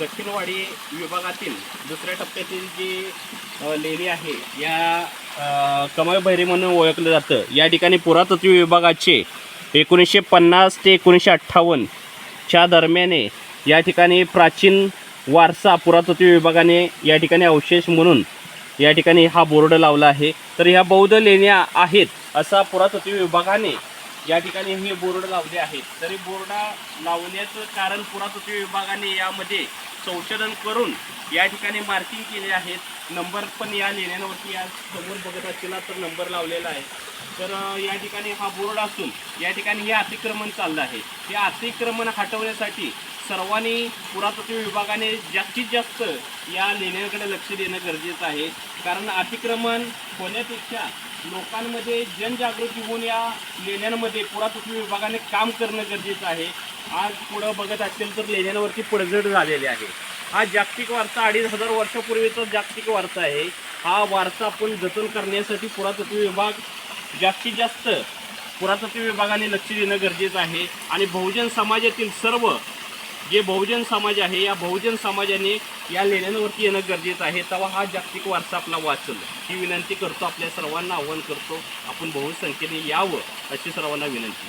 दक्षिणवाडी विभागातील दुसऱ्या टप्प्यातील जी लेणी आहे या अ, कमळभैरी म्हणून ओळखलं जातं. या ठिकाणी पुरातत्व विभागाचे एकोणीसशे पन्नास ते एकोणीसशे अठ्ठावन्नच्या दरम्याने या ठिकाणी प्राचीन वारसा पुरातत्व विभागाने या ठिकाणी अवशेष म्हणून या ठिकाणी हा बोर्ड लावला आहे. तर ह्या बौद्ध लेण्या आहेत असा पुरातत्व विभागाने या ठिकाणी हे बोर्ड लावले आहेत. तरी बोर्ड लावण्याचं कारण पुरातत्व विभागाने यामध्ये संशोधन करून या ठिकाणी मार्किंग केले आहेत. नंबर पण या लेण्यांवरती या समोर बघत असतील तर नंबर लावलेला आहे. तर या ठिकाणी हा बोर्ड असून या ठिकाणी हे अतिक्रमण चाललं आहे. हे अतिक्रमण हटवण्यासाठी सर्वांनी पुरातत्व विभागाने जास्तीत जास्त या लेण्यांकडे लक्ष देणं गरजेचं आहे. कारण अतिक्रमण होण्यापेक्षा लोकांमध्ये जनजागृती होऊन या लेण्यांमध्ये पुरातत्व विभागाने काम करणं गरजेचं आहे. आज पुढं बघत असेल तर लेण्यांवरती पडझड झालेली आहे. हा जागतिक वारसा अडीच हजार वर्षापूर्वीचा जागतिक वारसा आहे. हा वारसा आपण जतन करण्यासाठी पुरातत्व विभाग जास्तीत जास्त पुरातत्व विभागाने लक्ष देणं गरजेचं आहे. आणि बहुजन समाजातील सर्व जे बहुजन समाज आहे या बहुजन समाजाने या लेण्यांवरती येणं गरजेचं आहे. तेव्हा हा जागतिक वारसा आपला वाचल. ही विनंती करतो आपल्या सर्वांना आव्हान करतो. आपण बहुसंख्येने यावं अशी सर्वांना विनंती.